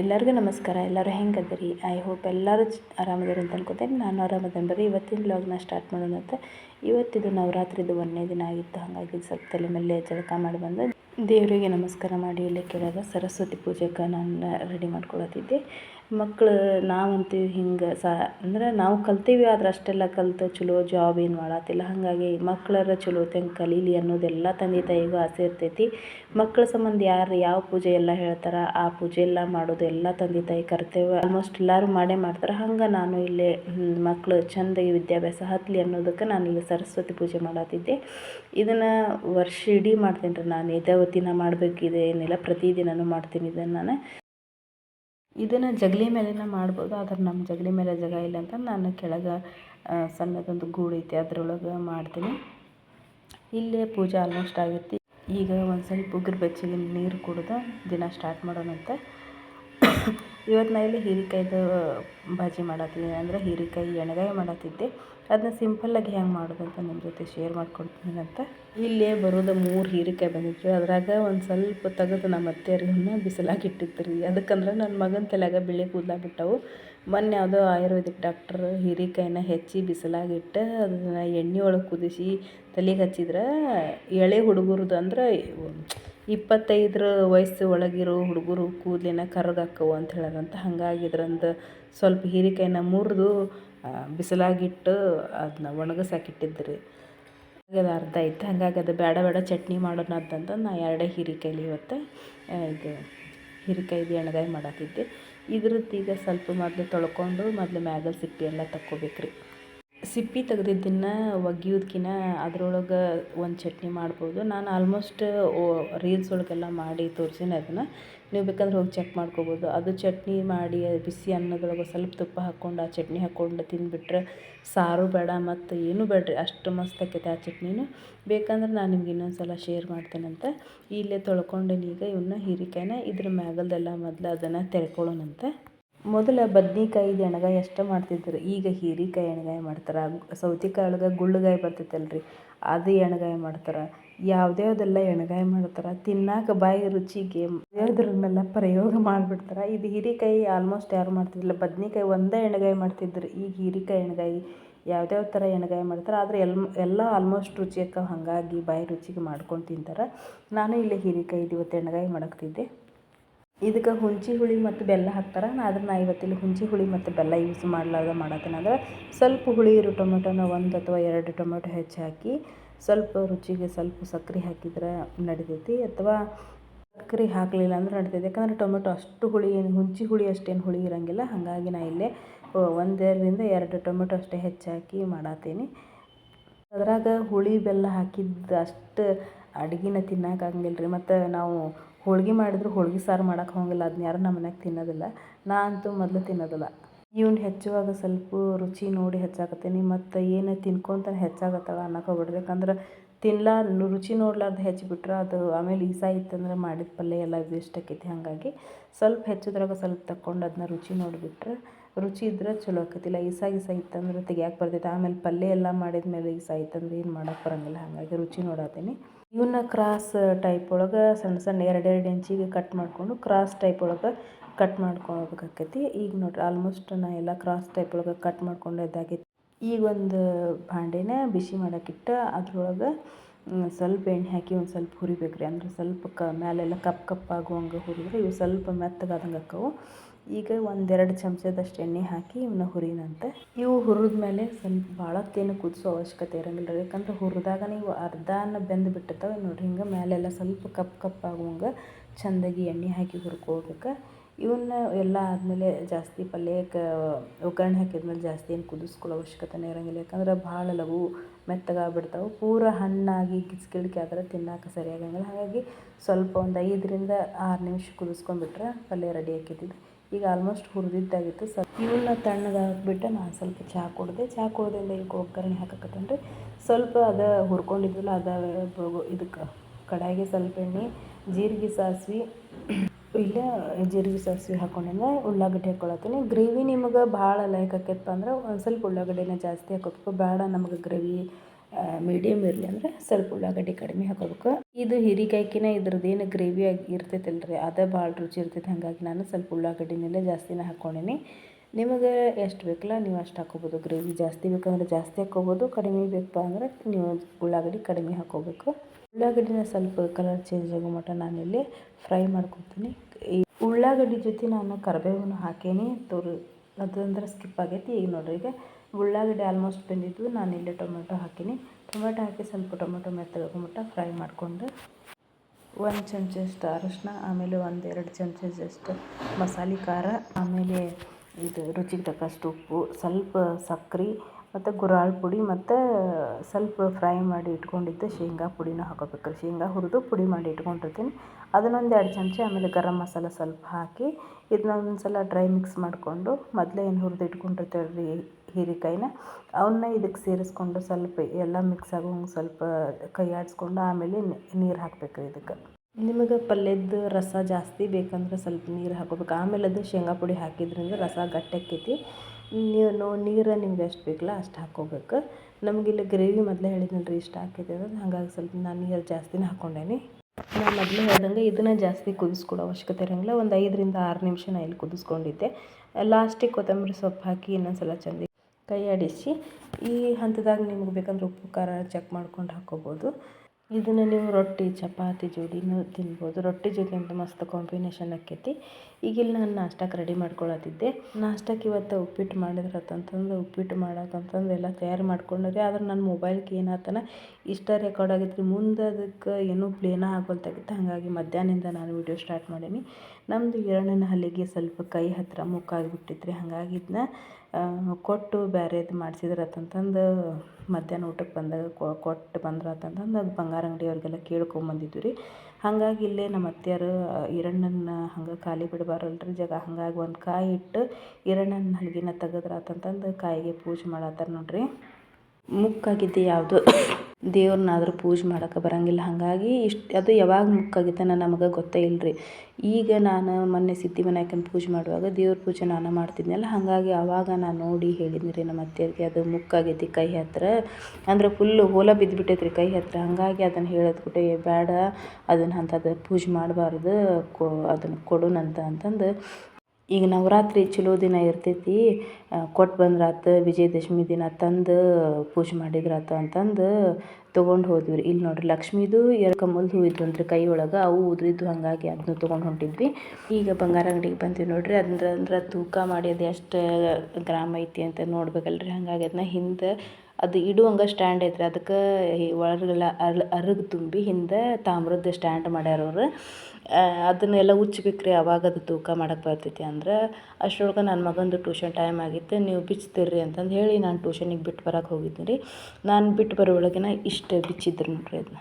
ಎಲ್ಲರಿಗೂ ನಮಸ್ಕಾರ. ಎಲ್ಲರೂ ಹೆಂಗದಿರಿ ಐ ಹೋಪ್ ಎಲ್ಲರೂ ಆರಾಮದಿರಿ ಅಂತ ಅನ್ಕೋತೇನೆ. ನಾನು ಆರಾಮದೇನೆ ಬರ್ರಿ ಇವತ್ತಿನ ವ್ಲಾಗ್ನ ಸ್ಟಾರ್ಟ್ ಮಾಡೋಣ ಅಂತ. ಇವತ್ತಿದು ನವರಾತ್ರಿದು ಒಂದನೇ ದಿನ ಆಗಿತ್ತು. ಹಾಗಾಗಿ ಸ್ವಲ್ಪ ತಲೆ ಮೇಲೆ ಜಳಕ ಮಾಡಿ ಬಂದು ದೇವರಿಗೆ ನಮಸ್ಕಾರ ಮಾಡಿ, ಇಲ್ಲಿ ಕೇಳಿದ. ಸರಸ್ವತಿ ಪೂಜೆಗೆ ನಾನು ರೆಡಿ ಮಾಡ್ಕೊಳತ್ತಿದ್ದೆ. ಮಕ್ಕಳು ನಾವಂತೀವಿ ಹಿಂಗೆ ಸ ಅಂದ್ರೆ ನಾವು ಕಲ್ತೀವಿ, ಆದ್ರೆ ಅಷ್ಟೆಲ್ಲ ಕಲಿತು ಚಲೋ ಜಾಬ್ ಏನು ಮಾಡತ್ತಿಲ್ಲ ಹಾಗಾಗಿ ಮಕ್ಕಳರ ಚಲೋ ತಂಗೆ ಕಲೀಲಿ ಅನ್ನೋದೆಲ್ಲ ತಂದೆ ತಾಯಿಗೂ ಆಸೆ ಇರ್ತೈತಿ. ಮಕ್ಕಳ ಸಂಬಂಧ ಯಾರು ಯಾವ ಪೂಜೆ ಎಲ್ಲ ಹೇಳ್ತಾರ, ಆ ಪೂಜೆ ಎಲ್ಲ ಮಾಡೋದು ಎಲ್ಲ ತಂದೆ ತಾಯಿ ಕರ್ತೇವೆ ಆಲ್ಮೋಸ್ಟ್ ಎಲ್ಲರೂ ಮಾಡೇ ಮಾಡ್ತಾರೆ. ಹಂಗೆ ನಾನು ಇಲ್ಲೇ ಮಕ್ಕಳು ಚಂದ ವಿದ್ಯಾಭ್ಯಾಸ ಹತ್ತಲಿ ಅನ್ನೋದಕ್ಕೆ ನಾನು ಇಲ್ಲಿ ಸರಸ್ವತಿ ಪೂಜೆ ಮಾಡತ್ತಿದ್ದೆ ಇದನ್ನು ವರ್ಷ ಇಡೀ ಮಾಡ್ತೀನಿ ರೀ ನಾನು. ಇದೇ ದಿನ ಮಾಡಬೇಕಿದೆ, ಏನಿಲ್ಲ, ಪ್ರತಿದಿನನೂ ಮಾಡ್ತೀನಿ ಇದನ್ನು ನಾನು. ಇದನ್ನು ಜಗಲಿ ಮೇಲೇನ ಮಾಡ್ಬೋದು, ಆದ್ರೆ ನಮ್ಮ ಜಗಲಿ ಮೇಲೆ ಜಾಗ ಇಲ್ಲ ಅಂತ ನಾನು ಕೆಳಗೆ ಸಣ್ಣದೊಂದು ಗೂಡು ಐತಿ, ಅದರೊಳಗೆ ಮಾಡ್ತೀನಿ. ಇಲ್ಲೇ ಪೂಜೆ ಆಲ್ಮೋಸ್ಟ್ ಆಗೈತಿ. ಈಗ ಒಂದು ಸ್ವಲ್ಪ ಉಗುರು ಬೆಚ್ಚಗೆ ನೀರು ಕುಡ್ದು ದಿನ ಸ್ಟಾರ್ಟ್ ಮಾಡೋಣಂತ. ಇವತ್ತು ನಾ ಇಲ್ಲಿ ಹೀರೆಕಾಯ್ದು ಭಾಜಿ ಮಾಡತ್ತಿದ್ದೀನಿ ಅಂದರೆ ಹೀರೆಕಾಯಿ, ಎಣ್ಗಾಯಿ ಮಾಡತ್ತಿದ್ದೆ ಅದನ್ನ ಸಿಂಪಲ್ಲಾಗಿ ಹೆಂಗೆ ಮಾಡೋದು ಅಂತ ನಿಮ್ಮ ಜೊತೆ ಶೇರ್ ಮಾಡ್ಕೊಡ್ತೀನಿ ಅಂತ. ಇಲ್ಲೇ ಬರೋದು ಮೂರು ಹೀರೆಕಾಯಿ ಬಂದಿತ್ತು ಅದ್ರಾಗ ಒಂದು ಸ್ವಲ್ಪ ತೆಗೆದು ನಮ್ಮ ಅತ್ತೆಯವ್ರನ್ನ ಬಿಸಿಲಾಗಿ ಇಟ್ಟಿತ್ತು ರೀ ಅದಕ್ಕಂದ್ರೆ ನನ್ನ ಮಗನ ತಲೆಯಾಗ ಬಿಳಿ ಕೂದಲ ಬಿಟ್ಟವು. ಮೊನ್ನೆ ಯಾವುದೋ ಆಯುರ್ವೇದಿಕ್ ಡಾಕ್ಟ್ರ್ ಹೀರೆಕಾಯಿನ ಹೆಚ್ಚಿ ಬಿಸಿಲಾಗಿಟ್ಟು ಅದನ್ನು ಎಣ್ಣೆ ಒಳಗೆ ಕುದಿಸಿ ತಲೆಗೆ ಹಚ್ಚಿದ್ರೆ ಎಳೆ ಹುಡುಗರದು ಅಂದ್ರೆ ಇಪ್ಪತ್ತೈದರ ವಯಸ್ಸು ಒಳಗಿರೋ ಹುಡುಗರು ಕೂದಲಿನ ಕರ್ರಗಾಕ್ಕವು ಅಂತ ಹೇಳಾರಂತ ಹಾಗಾಗಿ ಸ್ವಲ್ಪ ಹೀರೆಕಾಯಿನ ಮುರಿದು ಬಿಸಿಲಾಗಿಟ್ಟು ಅದನ್ನ ಒಣಗಿಸಾಕಿಟ್ಟಿದ್ರಿ. ಅದು ಅರ್ಧ ಐತೆ ಹಾಗಾಗಿ ಅದು ಬೇಡ ಬೇಡ ಚಟ್ನಿ ಮಾಡೋಣ ಅಂತಂದು ನಾ ಎರಡೇ ಹೀರೆಕಾಯ್ಲಿ ಇವತ್ತು ಇದು ಹೀರೆಕಾಯಿದು ಎಣ್ಗಾಯಿ ಮಾಡತ್ತಿದ್ದೆ ಇದ್ರದ್ದು ಈಗ ಸ್ವಲ್ಪ ಮೊದಲು ತೊಳ್ಕೊಂಡು ಮೊದಲು ಮ್ಯಾಗಲ್ ಸಿಪ್ಪೆ ಎಲ್ಲ ತಕ್ಕೊಬೇಕು ರೀ ಸಿಪ್ಪೆ ತೆಗ್ದಿದ್ದನ್ನು ಒಗೆಯೋದ್ಕಿನ್ನ ಅದ್ರೊಳಗೆ ಒಂದು ಚಟ್ನಿ ಮಾಡ್ಬೋದು. ನಾನು ಆಲ್ಮೋಸ್ಟ್ ರೀಲ್ಸ್ ಒಳಗೆಲ್ಲ ಮಾಡಿ ತೋರ್ಸೀನಿ ಅದನ್ನು. ನೀವು ಬೇಕಂದ್ರೆ ಹೋಗಿ ಚೆಕ್ ಮಾಡ್ಕೊಬೋದು. ಅದು ಚಟ್ನಿ ಮಾಡಿ ಬಿಸಿ ಅನ್ನದೊಳಗೆ ಸ್ವಲ್ಪ ತುಪ್ಪ ಹಾಕ್ಕೊಂಡು ಆ ಚಟ್ನಿ ಹಾಕ್ಕೊಂಡು ತಿಂದುಬಿಟ್ರೆ ಸಾರು ಬೇಡ ಮತ್ತು ಏನೂ ಬೇಡ್ರಿ, ಅಷ್ಟು ಮಸ್ತ್ ಆಕೈತೆ ಆ ಚಟ್ನಿನೂ. ಬೇಕಂದ್ರೆ ನಾನು ನಿಮ್ಗೆ ಇನ್ನೊಂದು ಸಲ ಶೇರ್ ಮಾಡ್ತೇನಂತೆ. ಇಲ್ಲೇ ತೊಳ್ಕೊಂಡೇನಿ ಈಗ ಇವನ್ನ ಹೀರಿಕಾಯಿನ ಇದ್ರ ಮ್ಯಾಗಲ್ದೆಲ್ಲ ಮೊದಲು ಅದನ್ನು ತೆರ್ಕೊಳ್ಳೋಣಂತೆ ಮೊದಲು ಬದ್ನಿಕಾಯಿದು ಎಣ್ಗಾಯಿ ಅಷ್ಟೇ ಮಾಡ್ತಿದ್ರು. ಈಗ ಹೀರಿಕಾಯಿ ಎಣ್ಗಾಯಿ ಮಾಡ್ತಾರೆ. ಸೌತೆಕಾಯಿ ಒಳಗೆ ಗುಳ್ಳುಗಾಯಿ ಬರ್ತೈತಲ್ಲ ರೀ ಅದು ಎಣ್ಗಾಯಿ ಮಾಡ್ತಾರೆ. ಯಾವ್ದ್ಯಾವ್ದೆಲ್ಲ ಎಣ್ಗಾಯಿ ಮಾಡ್ತಾರೆ, ತಿನ್ನಾಕ ಬಾಯಿ ರುಚಿಗೆ ಮೇಲೆ ಪ್ರಯೋಗ ಮಾಡಿಬಿಡ್ತಾರೆ. ಇದು ಹೀರಿಕಾಯಿ ಆಲ್ಮೋಸ್ಟ್ ಯಾರು ಮಾಡ್ತಿದ್ದಿಲ್ಲ. ಬದ್ನಿಕಾಯಿ ಒಂದೇ ಎಣ್ಗಾಯಿ ಮಾಡ್ತಿದ್ರು. ಈಗ ಹೀರಿಕಾಯಿ ಎಣ್ಗಾಯಿ ಯಾವ್ದ್ಯಾವ ಥರ ಎಣ್ಗಾಯಿ ಮಾಡ್ತಾರೆ. ಆದರೆ ಎಲ್, ಎಲ್ಲ ಆಲ್ಮೋಸ್ಟ್ ರುಚಿ ಹಾಗಾಗಿ ಬಾಯಿ ರುಚಿಗೆ ಮಾಡ್ಕೊಂಡು ತಿಂತಾರೆ. ನಾನು ಇಲ್ಲಿ ಹೀರೆಕಾಯಿದು ಇವತ್ತು ಎಣ್ಗಾಯಿ ಮಾಡಕ್ತಿದ್ದೆ ಇದಕ್ಕೆ ಹುಂಚಿ ಹುಳಿ ಮತ್ತು ಬೆಲ್ಲ ಹಾಕ್ತಾರೆ. ಆದ್ರೆ ನಾ ಇವತ್ತಿಲ್ಲಿ ಹುಂಚಿ ಹುಳಿ ಮತ್ತು ಬೆಲ್ಲ ಯೂಸ್ ಮಾಡ್ಲಾರ್ದೆ ಮಾಡತ್ತೇನೆ. ಅಂದ್ರೆ ಸ್ವಲ್ಪ ಹುಳಿ ಇರೋ ಟೊಮೆಟೊನ ಒಂದು ಅಥವಾ ಎರಡು ಟೊಮೆಟೊ ಹೆಚ್ಚಾಕಿ ಸ್ವಲ್ಪ ರುಚಿಗೆ ಸ್ವಲ್ಪ ಸಕ್ಕರೆ ಹಾಕಿದ್ರೆ ನಡಿತೈತಿ ಅಥವಾ ಸಕ್ಕರೆ ಹಾಕಲಿಲ್ಲ ಅಂದ್ರೆ ನಡಿತೈತಿ. ಯಾಕಂದ್ರೆ ಟೊಮೆಟೊ ಅಷ್ಟು ಹುಳಿ ಏನು ಹುಂಚಿ ಹುಳಿ ಅಷ್ಟೇನು ಹುಳಿ ಇರೋಂಗಿಲ್ಲ. ಹಾಗಾಗಿ ನಾ ಇಲ್ಲೇ ಒಂದರಿಂದ ಎರಡು ಟೊಮೆಟೊ ಅಷ್ಟೇ ಹೆಚ್ಚಾಕಿ ಮಾಡತ್ತೀನಿ. ಅದ್ರಾಗ ಹುಳಿ ಬೆಲ್ಲ ಹಾಕಿದ್ದು ಅಷ್ಟು ಅಡುಗೆನ ತಿನ್ನೋಕ್ಕಾಗಂಗಿಲ್ಲ ರೀ ಮತ್ತು ನಾವು ಹೋಳ್ಗೆ ಮಾಡಿದ್ರು ಹೋಳ್ಗೆ ಸಾರು ಮಾಡಕ್ಕೆ ಹೋಗಂಗಿಲ್ಲ ಅದನ್ನ ಯಾರು ನಮ್ಮ ಮನ್ಯಾಗ ತಿನ್ನೋದಿಲ್ಲ. ನಾ ಅಂತೂ ಮೊದಲು ತಿನ್ನೋದಿಲ್ಲ. ಇವ್ನು ಹೆಚ್ಚುವಾಗ ಸ್ವಲ್ಪ ರುಚಿ ನೋಡಿ ಹೆಚ್ಚಾಕತ್ತೀನಿ, ಮತ್ತು ಏನು ತಿನ್ಕೊಂತಾನೆ ಹೆಚ್ಚಾಗತ್ತವ ಅನ್ನಕ್ಕೆ ಹೋಗ್ಬೇಡ್ರಿ. ಯಾಕಂದ್ರೆ ರುಚಿ ನೋಡ್ಲಾರ್ದು ಹೆಚ್ಚಿಬಿಟ್ರೆ ಅದು ಆಮೇಲೆ ಈಸ ಇತ್ತಂದ್ರೆ ಮಾಡಿದ ಪಲ್ಯ ಎಲ್ಲ ವೇಸ್ಟ್ ಆಕೈತಿ. ಹಾಗಾಗಿ ಸ್ವಲ್ಪ ಹೆಚ್ಚಿದ್ರಾಗ ಸ್ವಲ್ಪ ತಕ್ಕೊಂಡು ಅದನ್ನ ರುಚಿ ನೋಡಿಬಿಟ್ರೆ ರುಚಿ ಇದ್ರೆ ಚಲೋ ಆಕೈತಿಲ್ಲ ಈಸ ಗೀಸ ಇತ್ತಂದ್ರೆ ತೆಗಿಯಾಕೆ ಬರ್ತೈತೆ. ಆಮೇಲೆ ಪಲ್ಯ ಎಲ್ಲ ಮಾಡಿದ ಮೇಲೆ ಈಸ ಇತ್ತಂದ್ರೆ ಏನು ಮಾಡೋಕ್ಕೆ ಬರೋಂಗಿಲ್ಲ. ಹಾಗಾಗಿ ರುಚಿ ನೋಡತ್ತೀನಿ ಇವನ್ನ ಕ್ರಾಸ್ ಟೈಪ್ ಒಳಗೆ ಸಣ್ಣ ಸಣ್ಣ ಎರಡೆರಡು ಎರಡು ಇಂಚಿಗೆ ಕಟ್ ಮಾಡಿಕೊಂಡು ಕ್ರಾಸ್ ಟೈಪ್ ಒಳಗೆ ಕಟ್ ಮಾಡ್ಕೊಬೇಕಾಕೈತಿ. ಈಗ ನೋಡ್ರಿ ಆಲ್ಮೋಸ್ಟ್ ನಾ ಎಲ್ಲ ಕ್ರಾಸ್ ಟೈಪ್ ಒಳಗೆ ಕಟ್ ಮಾಡ್ಕೊಂಡು ಇದಾಗೈತಿ ಈಗ ಒಂದು ಭಾಂಡೆನ ಬಿಸಿ ಮಾಡೋಕ್ಕಿಟ್ಟು ಅದ್ರೊಳಗೆ ಸ್ವಲ್ಪ ಎಣ್ಣೆ ಹಾಕಿ ಒಂದು ಸ್ವಲ್ಪ ಹುರಿಬೇಕು ರೀ ಅಂದ್ರೆ ಸ್ವಲ್ಪ ಕ ಮೇಲೆಲ್ಲ ಕಪ್ ಕಪ್ಪು ಆಗುವಂಗೆ ಹುರಿದ್ರೆ ಇವು ಸ್ವಲ್ಪ ಮೆತ್ತಗಾದಂಗೆ ಆಕ್ಕವು ಈಗ ಒಂದೆರಡು ಚಮಚದಷ್ಟು ಎಣ್ಣೆ ಹಾಕಿ ಇವನ್ನ ಹುರಿನಂತೆ. ಇವು ಹುರಿದ ಮೇಲೆ ಸ್ವಲ್ಪ ಭಾಳ ಹೊತ್ತೇನು ಕುದಿಸೋ ಅವಶ್ಯಕತೆ ಇರೋಂಗಿಲ್ಲ ಯಾಕಂದ್ರೆ ಹುರಿದಾಗ ನೀವು ಅರ್ಧನ ಬೆಂದು ಬಿಟ್ಟಿರ್ತಾವೆ ನೋಡಿರಿ. ಹಿಂಗೆ ಮೇಲೆಲ್ಲ ಸ್ವಲ್ಪ ಕಪ್ ಕಪ್ ಆಗುವಂಗೆ ಚೆಂದಾಗಿ ಎಣ್ಣೆ ಹಾಕಿ ಹುರ್ಕೋಬೇಕು. ಇವನ್ನ ಎಲ್ಲ ಆದಮೇಲೆ ಜಾಸ್ತಿ ಪಲ್ಯಕ್ಕೆ ಒಗ್ಗರಣೆ ಹಾಕಿದ್ಮೇಲೆ ಜಾಸ್ತಿ ಏನು ಕುದಿಸ್ಕೊಳ್ಳೋ ಅವಶ್ಯಕತೆನೇ ಇರೋಂಗಿಲ್ಲ. ಯಾಕಂದ್ರೆ ಭಾಳ ಲಘು ಮೆತ್ತಗಾಗ್ಬಿಡ್ತಾವೆ. ಪೂರ ಹಣ್ಣಾಗಿ ಗಿಚ್ಕಿಡ್ಕಿ ಆದ್ರೆ ತಿನ್ನೋಕೆ ಸರಿಯಾಗಂಗಿಲ್ಲ. ಹಾಗಾಗಿ ಸ್ವಲ್ಪ ಒಂದು ಐದರಿಂದ ಆರು ನಿಮಿಷ ಕುದಿಸ್ಕೊಂಡ್ಬಿಟ್ರೆ ಪಲ್ಯ ರೆಡಿ ಆಕೈತಿ. ಈಗ ಆಲ್ಮೋಸ್ಟ್ ಹುರಿದಿದ್ದಾಗಿತ್ತು. ಸ ಇವನ್ನ ತಣ್ಣಗಾಕ್ಬಿಟ್ಟು ನಾನು ಸ್ವಲ್ಪ ಚಹಾ ಕುಡಿದೆ. ಚಹಾ ಕುಡ್ದಿಂದ ಈಗ ಒಗ್ಗರಣೆ ಹಾಕಕತ್ತೇನೆ ಸ್ವಲ್ಪ ಅದ ಹುರ್ಕೊಂಡಿದ್ವಲ್ಲ, ಅದ ಇದಕ್ಕೆ ಕಡಾಯಿಗೆ ಸ್ವಲ್ಪ ಎಣ್ಣೆ, ಜೀರಿಗೆ ಸಾಸ್ವಿ, ಇಲ್ಲ ಜೀರಿಗೆ ಸಾಸಿವೆ ಹಾಕ್ಕೊಂಡೇನೆ ಉಳ್ಳಾಗಡ್ಡಿ ಹಾಕ್ಕೊಳತ್ತೀನಿ ಗ್ರೇವಿ ನಿಮಗೆ ಭಾಳ ಲೈಕ್ ಆಕೈತಪ್ಪ ಅಂದ್ರೆ ಒಂದು ಸ್ವಲ್ಪ ಉಳ್ಳಾಗಡ್ಡೆನ ಜಾಸ್ತಿ ಹಾಕೋಬೇಕು ಬೇಡ ನಮಗೆ ಗ್ರೇವಿ ಮೀಡಿಯಮ್ ಇರಲಿ ಅಂದರೆ ಸ್ವಲ್ಪ ಉಳ್ಳಾಗಡ್ಡಿ ಕಡಿಮೆ ಹಾಕೋಬೇಕು. ಇದು ಹೀರಿಕಾಯ್ಕಿನ ಇದ್ರದ್ದು ಏನು ಗ್ರೇವಿ ಆಗಿ ಇರ್ತೈತಲ್ಲ ರೀ ಅದೇ ಭಾಳ ರುಚಿ ಇರ್ತೈತೆ. ಹಾಗಾಗಿ ನಾನು ಸ್ವಲ್ಪ ಉಳ್ಳಾಗಡ್ಡಿನೆಲ್ಲ ಜಾಸ್ತಿನೇ ಹಾಕ್ಕೊಂಡೀನಿ. ನಿಮಗೆ ಎಷ್ಟು ಬೇಕಲ್ಲ ನೀವು ಅಷ್ಟು ಹಾಕೋಬೋದು. ಗ್ರೇವಿ ಜಾಸ್ತಿ ಬೇಕಂದ್ರೆ ಜಾಸ್ತಿ ಹಾಕ್ಕೋಬೋದು ಕಡಿಮೆ ಬೇಕಪ್ಪ ಅಂದರೆ ನೀವು ಉಳ್ಳಾಗಡ್ಡಿ ಕಡಿಮೆ ಹಾಕ್ಕೋಬೇಕು ಉಳ್ಳಾಗಡ್ಡಿನ ಸ್ವಲ್ಪ ಕಲರ್ ಚೇಂಜ್ ಆಗೋ ಮಟ್ಟ ನಾನಿಲ್ಲಿ ಫ್ರೈ ಮಾಡ್ಕೊತೀನಿ. ಈ ಉಳ್ಳಾಗಡ್ಡಿ ಜೊತೆ ನಾನು ಕರಿಬೇವನ್ನು ಹಾಕೇನಿ. ತೋರು ಅದಂದ್ರೆ ಸ್ಕಿಪ್ ಆಗೈತಿ. ಈಗ ನೋಡ್ರಿ, ಈಗ ಉಳ್ಳಾಗಡ್ಡಿ ಆಲ್ಮೋಸ್ಟ್ ಬೆಂದಿದ್ದು ನಾನು ಇಲ್ಲೇ ಟೊಮೆಟೊ ಹಾಕಿನಿ. ಟೊಮೆಟೊ ಹಾಕಿ ಸ್ವಲ್ಪ ಟೊಮೆಟೊ ಮೆತ್ತಗಾಗೋಮಟ್ಟ ಫ್ರೈ ಮಾಡಿಕೊಂಡು ಒಂದು ಚಮಚಷ್ಟು ಅರಶಿನ, ಆಮೇಲೆ ಒಂದು ಎರಡು ಚಮಚದಷ್ಟು ಮಸಾಲೆ ಖಾರ, ಆಮೇಲೆ ಇದು ರುಚಿಗೆ ತಕ್ಕಷ್ಟು ಉಪ್ಪು, ಸ್ವಲ್ಪ ಸಕ್ರೆ ಮತ್ತು ಗುರಾಳ್ ಪುಡಿ ಮತ್ತು ಸ್ವಲ್ಪ ಫ್ರೈ ಮಾಡಿ ಇಟ್ಕೊಂಡಿದ್ದ ಶೇಂಗಾ ಪುಡಿನ ಹಾಕೋಬೇಕು ಶೇಂಗಾ ಹುರಿದು ಪುಡಿ ಮಾಡಿ ಇಟ್ಕೊಂಡಿರ್ತೀನಿ. ಅದನ್ನೊಂದು ಎರಡು ಚಮಚ ಆಮೇಲೆ ಗರಂ ಮಸಾಲ ಸ್ವಲ್ಪ ಹಾಕಿ ಇದನ್ನ ಒಂದು ಸಲ ಡ್ರೈ ಮಿಕ್ಸ್ ಮಾಡಿಕೊಂಡು ಮೊದಲೇ ಏನು ಹುರಿದು ರೀ ಹೀರೆಕಾಯಿನ, ಅವನ್ನ ಇದಕ್ಕೆ ಸೇರಿಸ್ಕೊಂಡು ಸ್ವಲ್ಪ ಎಲ್ಲ ಮಿಕ್ಸ್ ಆಗೋಂಗೆ ಸ್ವಲ್ಪ ಕೈ ಆಡಿಸ್ಕೊಂಡು ಆಮೇಲೆ ನೀರು ಹಾಕ್ಬೇಕು ಇದಕ್ಕೆ. ನಿಮಗೆ ಪಲ್ಯದ ರಸ ಜಾಸ್ತಿ ಬೇಕಂದ್ರೆ ಸ್ವಲ್ಪ ನೀರು ಹಾಕೋಬೇಕು. ಆಮೇಲೆ ಅದು ಶೇಂಗಾ ಪುಡಿ ಹಾಕಿದ್ರಿಂದ ರಸ ಗಟ್ಟಿ ನೀವು ನೀರು ನಿಮ್ಗೆ ಎಷ್ಟು ಬೇಕಲ್ಲ ಅಷ್ಟು ಹಾಕ್ಕೋಬೇಕು. ನಮಗಿಲ್ಲ ಗ್ರೇವಿ ಮೊದಲೇ ಹೇಳಿದ್ನಲ್ಲ ರೀ ಇಷ್ಟ ಅದು ಹಾಗಾಗಿ ಸ್ವಲ್ಪ ನಾನು ನೀರು ಜಾಸ್ತಿನೇ ಹಾಕ್ಕೊಂಡೇನಿ. ನಾನು ಮೊದಲೇ ಹೇಳ್ದಂಗೆ ಇದನ್ನು ಜಾಸ್ತಿ ಕುದಿಸ್ಕೊಡೋ ಅವಶ್ಯಕತೆ ಇರೋಂಗಿಲ್ಲ. ಒಂದು ಐದರಿಂದ ಆರು ನಿಮಿಷ ನಾನು ಇಲ್ಲಿ ಕುದಿಸ್ಕೊಂಡಿದ್ದೆ. ಲಾಸ್ಟಿಗೆ ಕೊತ್ತಂಬರಿ ಸೊಪ್ಪು ಹಾಕಿ ಇನ್ನೊಂದು ಸಲ ಚೆಂದ ಕೈ ಆಡಿಸಿ ಈ ಹಂತದಾಗ ನಿಮ್ಗೆ ಬೇಕಂದ್ರೆ ಉಪ್ಪು ಖಾರ ಚೆಕ್ ಮಾಡ್ಕೊಂಡು ಹಾಕ್ಕೋಬೋದು ಇದನ್ನು ನೀವು ರೊಟ್ಟಿ, ಚಪಾತಿ ಜೋಡಿನೂ ತಿನ್ಬೋದು. ರೊಟ್ಟಿ ಜೊತೆ ಅಂತ ಮಸ್ತ್ ಕಾಂಬಿನೇಷನ್ ಆಕೈತಿ ಈಗ ನಾನು ನಾಷ್ಟಕ್ಕೆ ರೆಡಿ ಮಾಡ್ಕೊಳತ್ತಿದ್ದೆ ನಾಷ್ಟಕ್ಕೆ ಇವತ್ತು ಉಪ್ಪಿಟ್ಟು ಮಾಡಿದ್ರೆ ಅಂತಂದ್ರೆ ಉಪ್ಪಿಟ್ಟು ಮಾಡೋಕಂತಂದು ಎಲ್ಲ ತಯಾರು ಮಾಡ್ಕೊಂಡ್ರಿ ಆದ್ರೆ ನನ್ನ ಮೊಬೈಲ್ಗೆ ಏನಾತನ ಇಷ್ಟ ರೆಕಾರ್ಡ್ ಆಗೈತ್ರಿ ಮುಂದೆ ಅದಕ್ಕೆ ಏನೂ ಪ್ಲೇನ ಆಗೋಲ್ತಾಗಿತ್ತು ಹಾಗಾಗಿ ಮಧ್ಯಾಹ್ನದಿಂದ ನಾನು ವಿಡಿಯೋ ಸ್ಟಾರ್ಟ್ ಮಾಡೀನಿ. ನಮ್ಮದು ಎರಡನೇ ಹಲ್ಲಿಗೆ ಸ್ವಲ್ಪ ಕೈ ಹತ್ತಿರ ಮುಕ್ಕಾಗಿಬಿಟ್ಟಿತ್ರಿ ಹಾಗಾಗಿ ಇದನ್ನ ಕೊಟ್ಟು ಬೇರೆದು ಮಾಡಿಸಿದ್ರೆ ಆತಂತಂದು ಮಧ್ಯಾಹ್ನ ಊಟಕ್ಕೆ ಬಂದಾಗ ಕೊಟ್ಟು ಬಂದ್ರಾತಂತಂದು ಅದು ಬಂಗಾರ ಅಂಗಡಿಯವ್ರಿಗೆಲ್ಲ ಕೇಳ್ಕೊಂಬಂದಿದ್ವಿ ರೀ ಹಾಗಾಗಿ ಇಲ್ಲೇ ನಮ್ಮ ಅತ್ತೆಯರು ಎರಡನ್ನ ಹಂಗೆ ಖಾಲಿ ಬಿಡಬಾರಲ್ರಿ ಜಾಗ. ಹಾಗಾಗಿ ಒಂದು ಕಾಯಿ ಇಟ್ಟು ಹಿರಣ್ಣನ ಹಲ್ಗಿನ ತೆಗೆದ್ರಾತಂತಂದು ಕಾಯಿಗೆ ಪೂಜೆ ಮಾಡತ್ತಾರ ನೋಡ್ರಿ. ಮುಕ್ಕಾಗಿದ್ದು ಯಾವುದು? ದೇವ್ರನ್ನಾದ್ರೂ ಪೂಜೆ ಮಾಡೋಕೆ ಬರಂಗಿಲ್ಲ. ಹಾಗಾಗಿ ಇಷ್ಟು, ಅದು ಯಾವಾಗ ಮುಕ್ಕಾಗಿತ್ತನ ನಮಗೆ ಗೊತ್ತೇ ಇಲ್ಲ ರೀ ಈಗ ನಾನು ಮೊನ್ನೆ ಸಿದ್ಧಿವಿನಾಯಕನ ಪೂಜೆ ಮಾಡುವಾಗ ದೇವ್ರ ಪೂಜೆ ನಾನು ಮಾಡ್ತಿದ್ನಲ್ಲ, ಹಾಗಾಗಿ ಆವಾಗ ನಾನು ನೋಡಿ ಹೇಳಿದ್ನಿ ರೀ ನಮ್ಮ ಅತ್ತೆಯರಿಗೆ ಅದು ಮುಕ್ಕಾಗೈತಿ ಕೈ ಹತ್ತಿರ ಅಂದ್ರೆ ಫುಲ್ಲು ಹೋಲ ಬಿದ್ದುಬಿಟ್ಟೈತೆ ರೀ ಕೈ ಹತ್ತಿರ ಹಾಗಾಗಿ ಅದನ್ನು ಹೇಳಿದ್ಬಿಟ್ಟೆ ಬೇಡ ಅದನ್ನು ಅಂಥದ್ದು ಪೂಜೆ ಮಾಡಬಾರ್ದು, ಕೊ, ಅದನ್ನು ಕೊಡುನಂತ ಅಂತಂದು ಈಗ ನವರಾತ್ರಿ ಚಲೋ ದಿನ ಇರ್ತೈತಿ. ಕೊಟ್ಟು ಬಂದ್ರಾತು, ವಿಜಯದಶಮಿ ದಿನ ತಂದು ಪೂಜೆ ಮಾಡಿದ್ರಾತು ಅಂತಂದು ತೊಗೊಂಡು ಹೋದ್ವಿ ರೀ. ಇಲ್ಲಿ ನೋಡ್ರಿ ಲಕ್ಷ್ಮೀದು ಎರಡು ಕಮಲ್ದು ಹೂ ಇದ್ವು ಅಂದ್ರೆ ಕೈ ಒಳಗೆ ಅವು ಉದ್ರಿದ್ದು ಹಾಗಾಗಿ ಅದನ್ನು ತೊಗೊಂಡು ಹೊಂಟಿದ್ವಿ. ಈಗ ಬಂಗಾರ ಅಂಗಡಿಗೆ ಬಂದ್ವಿ ನೋಡಿರಿ. ಅದ್ರ ಅಂದ್ರೆ ತೂಕ ಮಾಡಿ ಅದು ಎಷ್ಟು ಗ್ರಾಮ್ ಐತಿ ಅಂತ ನೋಡ್ಬೇಕಲ್ರಿ. ಹಾಗಾಗಿ ಅದನ್ನ ಹಿಂದೆ ಅದು ಇಡುವಂಗೆ ಸ್ಟ್ಯಾಂಡ್ ಐತ್ರಿ. ಅದಕ್ಕೆ ಒಳಗೆಲ್ಲ ಅರ್, ಅರಗು ತುಂಬಿ ಹಿಂದೆ ತಾಮ್ರದ್ದು ಸ್ಟ್ಯಾಂಡ್ ಮಾಡ್ಯಾರ ಅವರು. ಅದನ್ನೆಲ್ಲ ಉಚ್ಬೇಕು ರೀ ಅವಾಗ ಅದು ತೂಕ ಮಾಡಕ್ಕೆ ಬರ್ತೈತಿ ಅಂದ್ರೆ ಅಷ್ಟರೊಳಗೆ ನನ್ನ ಮಗಂದು ಟ್ಯೂಷನ್ ಟೈಮ್ ಆಗಿತ್ತು, ನೀವು ಬಿಚ್ತೀರಿ ಅಂತಂದು ಹೇಳಿ ನಾನು ಟ್ಯೂಷನಿಗೆ ಬಿಟ್ಟು ಬರಕ್ಕೆ ಹೋಗಿದ್ದೀನಿ ರೀ. ನಾನು ಬಿಟ್ಟು ಬರೋ ಒಳಗಿನ ಇಷ್ಟು ಬಿಚ್ಚಿದ್ರು ನೋಡ್ರಿ ಅದನ್ನ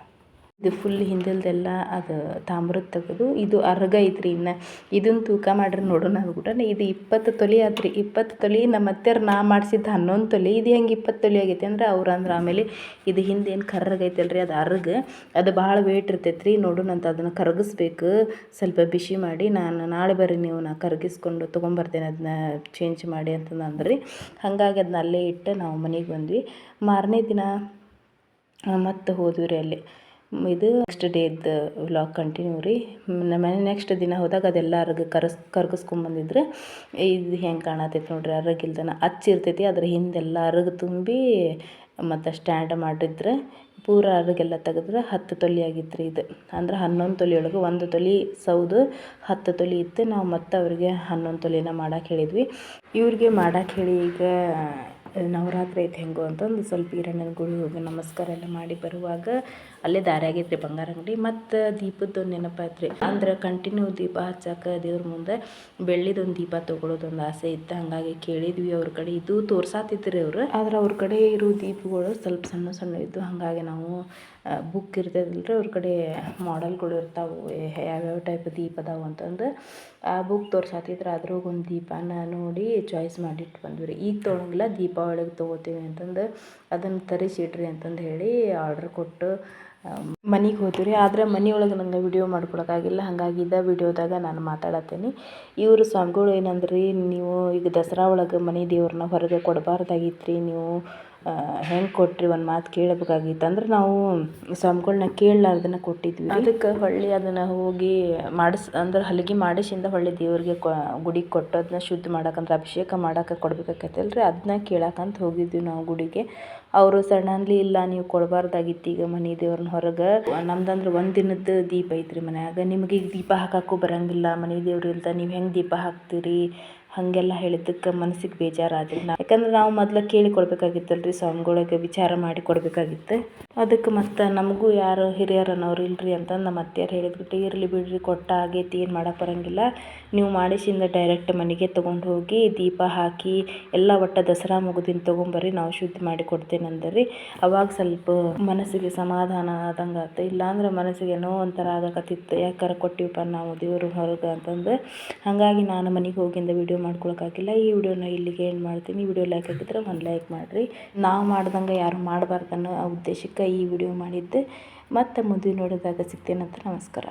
ಇದು ಫುಲ್ ಹಿಂದಲ್ದೆಲ್ಲ ಅದು ತಾಮ್ರದ ತೆಗೆದು ಇದು ಅರ್ಗ ಐತ್ರಿ ಇನ್ನು. ಇದನ್ನು ತೂಕ ಮಾಡ್ರಿ ನೋಡೋಣ ಅಂದ್ಬಿಟ್ಟು ಇದು ಇಪ್ಪತ್ತು ತೊಲೆ ಆತ್ರಿ. ಇಪ್ಪತ್ತು ತೊಲೆ ನಮ್ಮ ಅತ್ತೆಯವ್ರು ನಾ ಮಾಡ್ಸಿದ್ದು ಹನ್ನೊಂದು ತೊಲೆ. ಇದು ಹೆಂಗೆ ಇಪ್ಪತ್ತು ತೊಲೆ ಆಗೈತೆ ಅಂದ್ರೆ ಅವ್ರು ಅಂದ್ರೆ ಆಮೇಲೆ ಇದು ಹಿಂದೇನು ಕರ್ರಗ ಐತಲ್ರಿ, ಅದು ಅರ್ಗ ಅದು ಭಾಳ ವೇಟ್ ಇರ್ತೈತೆ ರೀ ನೋಡೋಣ ಅಂತ ಅದನ್ನು ಕರಗಿಸ್ಬೇಕು. ಸ್ವಲ್ಪ ಬಿಸಿ ಮಾಡಿ ನಾನು ನಾಳೆ ಬರ್ರಿ ನೀವು, ನಾ ಕರಗಿಸ್ಕೊಂಡು ತೊಗೊಂಬರ್ತೇನೆ ಅದನ್ನ ಚೇಂಜ್ ಮಾಡಿ ಅಂತಂದು ಅಂದ್ರಿ. ಹಾಗಾಗಿ ಅದನ್ನ ಅಲ್ಲೇ ಇಟ್ಟು ನಾವು ಮನೆಗೆ ಬಂದ್ವಿ. ಮಾರನೇ ದಿನ ಮತ್ತೆ ಹೋದ್ವಿ ರೀ ಅಲ್ಲಿ. ಇದು ನೆಕ್ಸ್ಟ್ ಡೇ ಇದ್ದ ವ್ಲಾಗ್ ಕಂಟಿನ್ಯೂ ರೀ. ಮನೆ ನೆಕ್ಸ್ಟ್ ದಿನ ಹೋದಾಗ ಅದೆಲ್ಲ ಅರ್ಗ ಕರಸ್ ಕರ್ಗಿಸ್ಕೊಂಬಂದಿದ್ರೆ ಇದು ಹೆಂಗೆ ಕಾಣತೈತೆ ನೋಡ್ರಿ ಅರಗಿಲ್ದನ ಹಚ್ಚಿರ್ತೈತಿ ಅದ್ರ ಹಿಂದೆಲ್ಲ ಅರಗ ತುಂಬಿ ಮತ್ತು ಸ್ಟ್ಯಾಂಡ್ ಮಾಡಿದ್ರೆ ಪೂರ ಅರಗೆಲ್ಲ ತೆಗೆದ್ರೆ ಹತ್ತು ತೊಲೆ ಆಗಿತ್ತು ರೀ ಇದು. ಅಂದ್ರೆ ಹನ್ನೊಂದು ತೊಲಿಯೊಳಗೆ ಒಂದು ತೊಲಿ ಸೌದು, ಹತ್ತು ತೊಲಿ ಇತ್ತು. ನಾವು ಮತ್ತೆ ಅವ್ರಿಗೆ ಹನ್ನೊಂದು ತೊಲಿನ ಮಾಡಕ್ಕೆ ಹೇಳಿದ್ವಿ. ಇವ್ರಿಗೆ ಮಾಡಕ್ಕೆ ಹೇಳಿ ಈಗ ನವರಾತ್ರಿ ಐತೆ ಹೆಂಗೋ ಅಂತಂದು ಸ್ವಲ್ಪ ಈರಣ್ಣನ ಗುಳಿಗೆ ಹೋಗಿ ನಮಸ್ಕಾರ ಎಲ್ಲ ಮಾಡಿ ಬರುವಾಗ ಅಲ್ಲೇ ದಾರಿ ಆಗೈತ್ರಿ ರೀ ಬಂಗಾರ ಅಂಗಡಿ. ಮತ್ತು ದೀಪದ ನೆನಪಾಯ್ತು ರೀ ಅಂದ್ರೆ ಕಂಟಿನ್ಯೂ ದೀಪ ಹಚ್ಚಾಕ ದೇವ್ರ ಮುಂದೆ ಬೆಳ್ಳಿದೊಂದು ದೀಪ ತೊಗೊಳೋದು ಒಂದು ಆಸೆ ಇತ್ತು. ಹಂಗಾಗಿ ಕೇಳಿದ್ವಿ ಅವ್ರ ಕಡೆ. ಇದು ತೋರ್ಸಾತಿತ್ತು ರೀ ಅವರು. ಆದ್ರೆ ಅವ್ರ ಕಡೆ ಇರೋ ದೀಪಗಳು ಸ್ವಲ್ಪ ಸಣ್ಣ ಸಣ್ಣ ಇದ್ದು, ಹಾಗಾಗಿ ನಾವು ಬುಕ್ ಇರ್ತದಲ್ರಿ ಅವ್ರ ಕಡೆ ಮಾಡೆಲ್ಗಳು ಇರ್ತಾವೆ. ಯಾವ್ಯಾವ ಟೈಪ್ ದೀಪ ಅದಾವೆ ಅಂತಂದು ಆ ಬುಕ್ ತೋರ್ಸಾತಿದ್ರೆ ಅದ್ರಾಗ ಒಂದು ದೀಪನ ನೋಡಿ ಚಾಯ್ಸ್ ಮಾಡಿಟ್ಟು ಬಂದ್ವಿ. ರೀ ಈಗ ತೊಗೊಳಂಗಿಲ್ಲ ದೀಪಾವಳಿಗೆ ತೊಗೋತೀವಿ ಅಂತಂದು ಅದನ್ನು ತರಿಸಿಡ್ರಿ ಅಂತಂದು ಹೇಳಿ ಆರ್ಡ್ರ್ ಕೊಟ್ಟು ಮನೆಗೆ ಹೋದ್ವಿ ರೀ ಆದ್ರೆ ಮನೆ ಒಳಗೆ ನಂಗೆ ವಿಡಿಯೋ ಮಾಡ್ಕೊಳಕ್ಕಾಗಿಲ್ಲ. ಹಾಗಾಗಿ ಇದ ವಿಡಿಯೋದಾಗ ನಾನು ಮಾತಾಡತ್ತೀನಿ. ಇವರು ಸ್ವಾಮಿಗಳು ಏನಂದ್ರೆ, ನೀವು ಈಗ ದಸರಾ ಒಳಗೆ ಮನೆ ದೇವ್ರನ್ನ ಹೊರಗೆ ಕೊಡಬಾರ್ದಾಗಿತ್ತು ರೀ ನೀವು ಹೆಂಗೆ ಕೊಟ್ರಿ ಒಂದು ಮಾತು ಕೇಳಬೇಕಾಗಿತ್ತು. ಅಂದ್ರೆ ನಾವು ಸ್ವಾಮಿಗಳ್ನ ಕೇಳಲಾರ್ದನ ಕೊಟ್ಟಿದ್ವಿ. ಅದಕ್ಕೆ ಹೊಳ್ಳಿ ಅದನ್ನು ಹೋಗಿ ಮಾಡಿಸ್, ಅಂದ್ರೆ ಹಲಗಿ ಮಾಡಿಸಿಂದ ಹೊಳ್ಳಿ ದೇವ್ರಿಗೆ ಗುಡಿಗೆ ಕೊಟ್ಟು ಅದನ್ನ ಶುದ್ಧ ಮಾಡಕ್ಕಂದ್ರೆ ಅಭಿಷೇಕ ಮಾಡಕ್ಕೆ ಕೊಡ್ಬೇಕಾಕೈತಲ್ಲ ರೀ ಅದನ್ನ ಕೇಳಕ್ಕಂತ ಹೋಗಿದ್ವಿ ನಾವು ಗುಡಿಗೆ. ಅವರು ಸಡನ್ಲಿ ಇಲ್ಲ, ನೀವು ಕೊಡಬಾರ್ದಾಗಿತ್ತು ಈಗ ಮನೆ ದೇವ್ರನ್ನ ಹೊರಗೆ. ನಮ್ದಂದ್ರೆ ಒಂದು ದಿನದ ದೀಪ ಐತ್ರಿ ಮನ್ಯಾಗ. ನಿಮಗೆ ಈಗ ದೀಪ ಹಾಕಕ್ಕೂ ಬರಂಗಿಲ್ಲ. ಮನೆ ದೇವ್ರು ಇಲ್ದ ನೀವು ಹೆಂಗೆ ದೀಪ ಹಾಕ್ತೀರಿ? ಹಾಗೆಲ್ಲ ಹೇಳಿದ್ದಕ್ಕೆ ಮನಸ್ಸಿಗೆ ಬೇಜಾರಾದ್ರಿ ನಾ ಯಾಕಂದ್ರೆ ನಾವು ಮೊದ್ಲು ಕೇಳಿ ಕೊಡ್ಬೇಕಾಗಿತ್ತಲ್ಲ ರೀ ಸ್ವಾಮಿಗಳಿಗೆ ವಿಚಾರ ಮಾಡಿ ಕೊಡಬೇಕಾಗಿತ್ತು. ಅದಕ್ಕೆ ಮತ್ತು ನಮಗೂ ಯಾರು ಹಿರಿಯರು ಅನ್ನೋರು ಇಲ್ರಿ ಅಂತಂದು ನಮ್ಮ ಅತ್ತೆಯರು ಹೇಳಿದ್ಬಿಟ್ಟು ಇರಲಿ ಬಿಡ್ರಿ, ಕೊಟ್ಟ ಆಗೈತಿ, ಏನು ಮಾಡಕ್ಕೆ ಬರೋಂಗಿಲ್ಲ. ನೀವು ಮಾಡಿಸಿಂದ ಡೈರೆಕ್ಟ್ ಮನೆಗೆ ತೊಗೊಂಡು ಹೋಗಿ ದೀಪ ಹಾಕಿ ಎಲ್ಲ ಒಟ್ಟು ದಸರಾ ಮುಗಿದಿನ ತೊಗೊಂಬರ್ರಿ, ನಾವು ಶುದ್ಧ ಮಾಡಿ ಕೊಡ್ತೇನೆ ಅಂದರಿ. ಅವಾಗ ಸ್ವಲ್ಪ ಮನಸ್ಸಿಗೆ ಸಮಾಧಾನ ಆದಂಗೆ ಆಯ್ತು ಇಲ್ಲಾಂದ್ರೆ ಮನಸ್ಸಿಗೆ ಏನೋ ಒಂಥರ ಆಗಕತ್ತಿತ್ತು. ಯಾಕಾರ ಕೊಟ್ಟಿವಪ್ಪ ನಾವು ದೇವರು ಹೊರಗೆ ಅಂತಂದು. ಹಾಗಾಗಿ ನಾನು ಮನೆಗೆ ಹೋಗಿಂದ ವಿಡಿಯೋ ಮಾಡ್ಕೊಳಕ್ಕಾಗಿಲ್ಲ ಈ ವಿಡಿಯೋನ ಇಲ್ಲಿಗೆ ಏನು ಮಾಡ್ತೀನಿ. ವಿಡಿಯೋ ಲೈಕ್ ಆಗಿದ್ರೆ ಒಂದು ಲೈಕ್ ಮಾಡಿರಿ. ನಾವು ಮಾಡ್ದಂಗೆ ಯಾರು ಮಾಡಬಾರ್ದು ಅನ್ನೋ ಉದ್ದೇಶಕ್ಕೆ ಈ ವಿಡಿಯೋ ಮಾಡಿದ್ದೆ. ಮತ್ತೆ ಮುಂದಿನ ಸಿಗ್ತೇನೆ ಸಿಗ್ತೇನಂತ ನಮಸ್ಕಾರ.